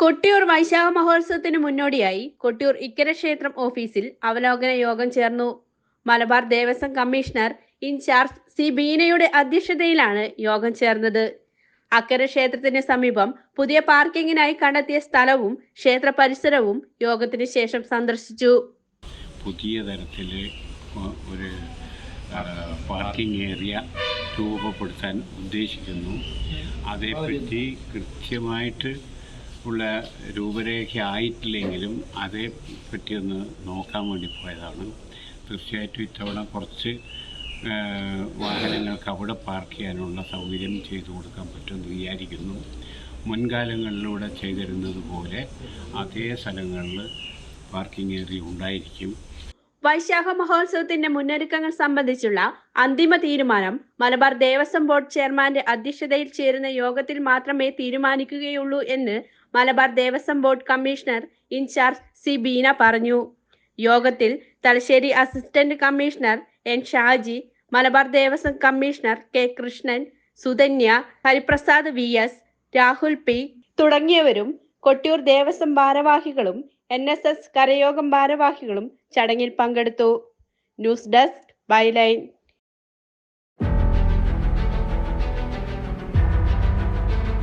കൊട്ടിയൂർ വൈശാഖ മഹോത്സവത്തിന് മുന്നോടിയായി കൊട്ടിയൂർ ഇക്കര ക്ഷേത്രം ഓഫീസിൽ അവലോകന യോഗം ചേർന്നു. Malabar Devaswom commissioner in charge C ബീനയുടെ അധ്യക്ഷതയിലാണ് യോഗം ചേർന്നത്. അക്കര ക്ഷേത്രത്തിന് സമീപം പുതിയ പാർക്കിങ്ങിനായി കണ്ടെത്തിയ സ്ഥലവും ക്ഷേത്ര പരിസരവും യോഗത്തിന് ശേഷം സന്ദർശിച്ചു. പുതിയ തരത്തിൽ ഒരു പാർക്കിംഗ് ഏരിയ രൂപപ്പെടുത്താൻ ഉദ്ദേശിക്കുന്നു. അതേപ്പറ്റി കൃത്യമായിട്ട് ഉള്ള രൂപരേഖ ആയിട്ടില്ലെങ്കിലും പറ്റിയൊന്ന് നോക്കാൻ വേണ്ടി പോയതാണ്. തീർച്ചയായിട്ടും ഇത്തവണ കുറച്ച് വാഹനങ്ങൾക്ക് അവിടെ പാർക്ക് ചെയ്യാനുള്ള സൗകര്യം ചെയ്തു കൊടുക്കാൻ പറ്റുമെന്ന് വിചാരിക്കുന്നു. മുൻകാലങ്ങളിലൂടെ ചെയ്തിരുന്നത് പോലെ അതേ സ്ഥലങ്ങളിൽ പാർക്കിംഗ് ഏരിയ ഉണ്ടായിരിക്കും. വൈശാഖ മഹോത്സവത്തിന്റെ മുന്നൊരുക്കങ്ങൾ സംബന്ധിച്ചുള്ള അന്തിമ തീരുമാനം മലബാർ ദേവസ്വം ബോർഡ് ചെയർമാന്റെ അധ്യക്ഷതയിൽ ചേരുന്ന യോഗത്തിൽ മാത്രമേ തീരുമാനിക്കുകയുള്ളൂ എന്ന് Malabar Devaswom board commissioner in charge C Beena പറഞ്ഞു. യോഗത്തിൽ Thalassery assistant commissioner N Shaji Malabar Devaswom commissioner K Krishnan Sudhanya Hariprasad V S Rahul P തുടങ്ങിയവരും കൊട്ടിയൂർ ദേവസ്വം ഭാരവാഹികളും എൻ എസ് എസ് കരയോഗം ഭാരവാഹികളും ചടങ്ങിൽ പങ്കെടുത്തു. News desk byline